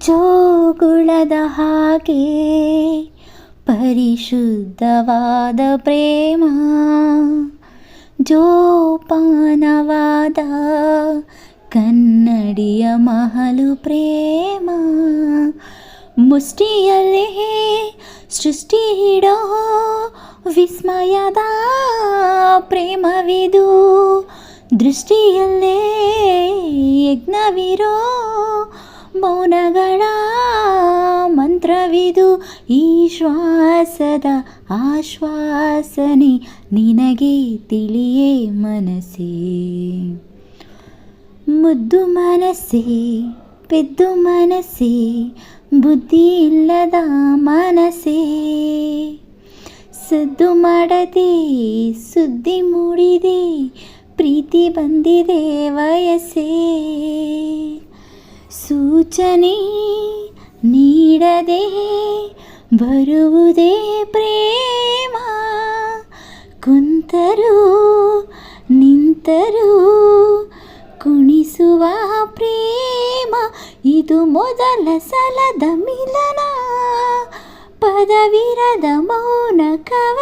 ಜೋಗುಳದ ಹಾಗೆ ಪರಿಶುದ್ಧವಾದ ಪ್ರೇಮ ಜೋಪಾನವಾದ ಕನ್ನಡಿಯ ಮಹಲು ಪ್ರೇಮ ಮುಷ್ಟಿಯಲ್ಲೇ ಸೃಷ್ಟಿ ಹಿಡೋ ವಿಸ್ಮಯದ ಪ್ರೇಮವಿದು ದೃಷ್ಟಿಯಲ್ಲೇ ಯಜ್ಞವಿರೋ ಮಂತ್ರವಿದು ಈ ಶ್ವಾಸದ ಆಶ್ವಾಸನೆ ನಿನಗೆ ತಿಳಿಯೇ ಮನಸ್ಸೇ. ಮುದ್ದು ಮನಸ್ಸೇ ಪೆದ್ದು ಮನಸ್ಸೇ, ಬುದ್ಧಿ ಇಲ್ಲದ ಮನಸ್ಸೇ. ಸದ್ದು ಮಾಡದೆ, ಸುದ್ದಿ ಮೂಡಿದೆ, ಪ್ರೀತಿ ಬಂದಿದೆ ವಯಸ್ಸೇ. ಸೂಚನೆ ನೀಡದೆ ಬರುವುದೇ ಪ್ರೇಮ. ಕುಂತರೂ ನಿಂತರೂ ಕುಣಿಸುವ ಪ್ರೇಮ. ಇದು ಮೊದಲ ಸಲದ ಮಿಲನ. ಪದವಿರದ ಮೌನ ಕವನ